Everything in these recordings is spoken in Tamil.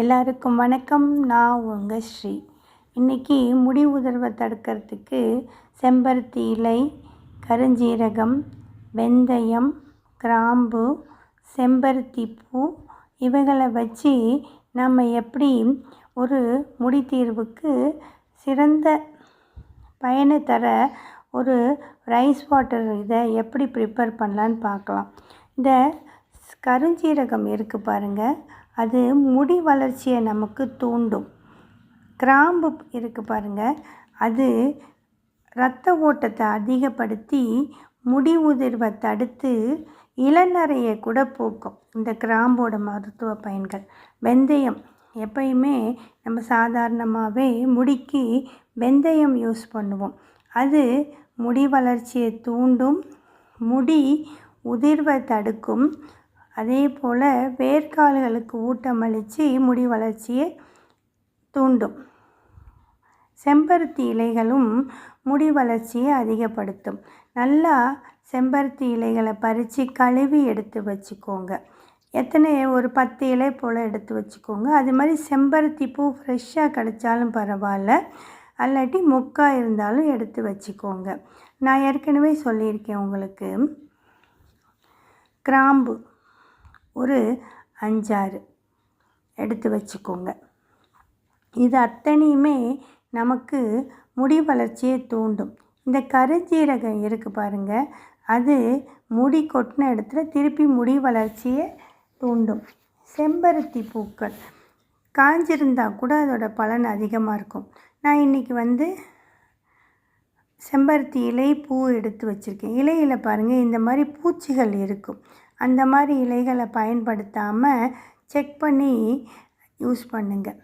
எல்லாருக்கும் வணக்கம். நான் உங்கள் ஸ்ரீ. இன்றைக்கி முடி உதிர்வை தடுக்கிறதுக்கு செம்பருத்தி இலை கருஞ்சீரகம் வெந்தயம் கிராம்பு செம்பருத்தி பூ இவைகளை வச்சு நம்ம எப்படி ஒரு முடி தீர்வுக்கு சிறந்த பயனை தர ஒரு ரைஸ் வாட்டர் இதை எப்படி ப்ரிப்பேர் பண்ணலான்னு பார்க்கலாம். இந்த கருஞ்சீரகம் இருக்குது பாருங்கள் அது முடி வளர்ச்சியை நமக்கு தூண்டும். கிராம்பு இருக்குது பாருங்கள் அது இரத்த ஓட்டத்தை அதிகப்படுத்தி முடி உதிர்வை தடுத்து இளநறையை கூட போக்கும். இந்த கிராம்போட மருத்துவ பயன்கள். வெந்தயம். எப்பயுமே நம்ம சாதாரணமாகவே முடிக்கு வெந்தயம் யூஸ் பண்ணுவோம். அது முடி வளர்ச்சியை தூண்டும் முடி உதிர்வை தடுக்கும் அதே போல் வேர்க்கால்களுக்கு ஊட்டமளித்து முடி வளர்ச்சியை தூண்டும். செம்பருத்தி இலைகளும் முடி வளர்ச்சியை அதிகப்படுத்தும். நல்லா செம்பருத்தி இலைகளை பறித்து கழுவி எடுத்து வச்சுக்கோங்க. எத்தனை ஒரு பத்து இலை போல் எடுத்து வச்சுக்கோங்க. அது மாதிரி செம்பருத்தி பூ ஃப்ரெஷ்ஷாக கிடைச்சாலும் பரவாயில்ல. அல்லாட்டி மொக்காக இருந்தாலும் எடுத்து வச்சுக்கோங்க. நான் ஏற்கனவே சொல்லியிருக்கேன் உங்களுக்கு. கிராம்பு. ஒரு அஞ்சாறு எடுத்து வச்சுக்கோங்க. இது அத்தனையுமே நமக்கு முடி வளர்ச்சியை தூண்டும். இந்த கருஞ்சீரகம் இருக்குது பாருங்கள் அது முடி கொட்டின இடத்துல திருப்பி முடி வளர்ச்சியை தூண்டும். செம்பருத்தி பூக்கள் காஞ்சிருந்தால் கூட அதோட பலன் அதிகமாக இருக்கும். நான் இன்றைக்கி வந்து செம்பருத்தி இலை பூ எடுத்து வச்சுருக்கேன். இலையில் பாருங்கள் இந்த மாதிரி பூச்சிகள் இருக்கும். அந்த மாதிரி இலைகளை பயன்படுத்தாமல் செக் பண்ணி யூஸ் பண்ணுங்கள்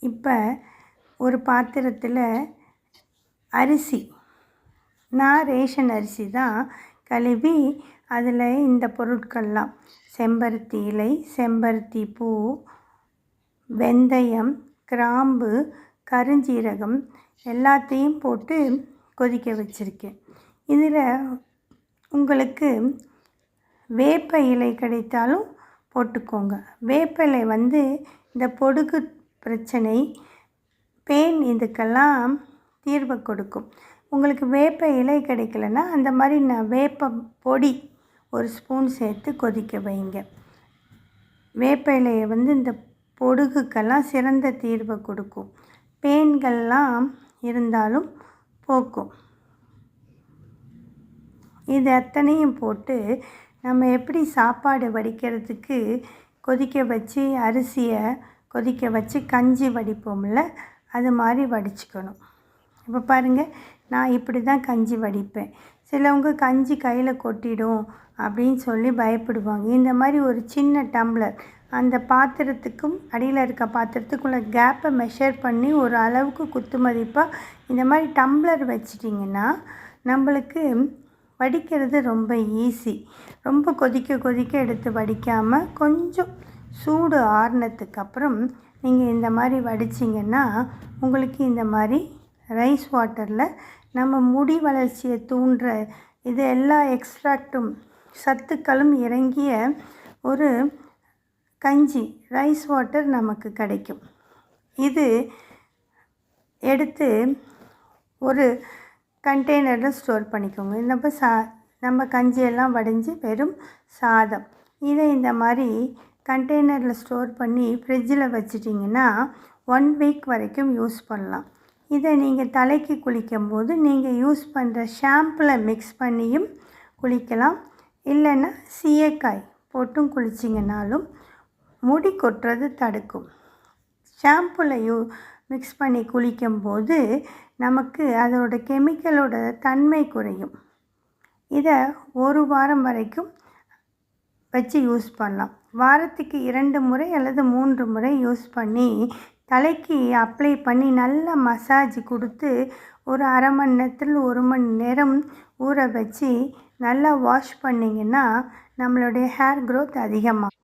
இப்போ ஒரு பாத்திரத்தில் அரிசி நான் ரேஷன் அரிசி தான் கழுவி அதில் இந்த பொருட்கள்லாம். செம்பருத்தி இலை செம்பருத்தி பூ வெந்தயம் கிராம்பு கருஞ்சீரகம் எல்லாத்தையும் போட்டு கொதிக்க வச்சுருக்கேன். இதில் உங்களுக்கு வேப்ப இலை கிடைத்தாலும் போட்டுக்கோங்க. வேப்ப இலை வந்து இந்த பொடுகு பிரச்சனை பேன் இதுக்கெல்லாம் தீர்வை கொடுக்கும். உங்களுக்கு வேப்ப இலை கிடைக்கலன்னா அந்த மாதிரி நான் வேப்ப பொடி ஒரு ஸ்பூன் சேர்த்து கொதிக்க வைங்க. வேப்ப இலையை வந்து இந்த பொடுகுக்கெல்லாம் சிறந்த தீர்வை கொடுக்கும். பேன்கள்லாம் இருந்தாலும் போக்கும். இது அத்தனையும் போட்டு நம்ம எப்படி சாப்பாடு வடிக்கிறதுக்கு கொதிக்க வச்சு அரிசியை கொதிக்க வச்சு கஞ்சி வடிப்போம்ல அது மாதிரி வடிச்சுக்கணும். இப்போ பாருங்கள் நான் இப்படி தான் கஞ்சி வடிப்பேன். சிலவங்க கஞ்சி கையில் கொட்டிடும் அப்படின்னு சொல்லி பயப்படுவாங்க. இந்த மாதிரி ஒரு சின்ன டம்ளர் அந்த பாத்திரத்துக்கும் அடியில் இருக்க பாத்திரத்துக்குள்ள கேப்பை மெஷர் பண்ணி ஒரு அளவுக்கு குத்து மதிப்பாக இந்த மாதிரி டம்ளர் வச்சிட்டிங்கன்னா நம்மளுக்கு வடிக்கிறது ரொம்ப ஈஸி ரொம்ப கொதிக்க கொதிக்க எடுத்து வடிக்காமல் கொஞ்சம் சூடு ஆறுனதுக்கு அப்புறம் நீங்கள் இந்த மாதிரி வடிச்சிங்கன்னா உங்களுக்கு இந்த மாதிரி ரைஸ் வாட்டரில் நம்ம முடி வளர்ச்சியை தூண்டுற இது எல்லா எக்ஸ்ட்ராக்டும் சத்துக்களும் இறங்கிய ஒரு கஞ்சி ரைஸ் வாட்டர் நமக்கு கிடைக்கும். இது எடுத்து ஒரு கண்டெய்னரில் ஸ்டோர் பண்ணிக்கோங்க. நம்ம சா நம்ம கஞ்சியெல்லாம் வடைஞ்சி வெறும் சாதம். இதை இந்த மாதிரி கண்டெய்னரில் ஸ்டோர் பண்ணி ஃப்ரிட்ஜில் வச்சிட்டிங்கன்னா ஒன் வீக் வரைக்கும் யூஸ் பண்ணலாம். இதை நீங்கள் தலைக்கு குளிக்கும் போது நீங்கள் யூஸ் பண்ணுற ஷாம்பில் மிக்ஸ் பண்ணியும் குளிக்கலாம். இல்லைன்னா சீயக்காய் போட்டும் குளிச்சிங்கனாலும் முடி கொட்டுறது தடுக்கும். ஷாம்புவில் யூ மிக்ஸ் பண்ணி குளிக்கும்போது நமக்கு அதோட கெமிக்கலோட தன்மை குறையும். இதை ஒரு வாரம் வரைக்கும் வச்சு யூஸ் பண்ணலாம். வாரத்துக்கு இரண்டு முறை அல்லது மூன்று முறை யூஸ் பண்ணி தலைக்கு அப்ளை பண்ணி நல்ல மசாஜ் கொடுத்து ஒரு அரை மணி நேரத்தில் ஒரு மணி நேரம் ஊற வச்சு நல்லா வாஷ் பண்ணிங்கன்னா நம்மளுடைய ஹேர் க்ரோத் அதிகமாகும்.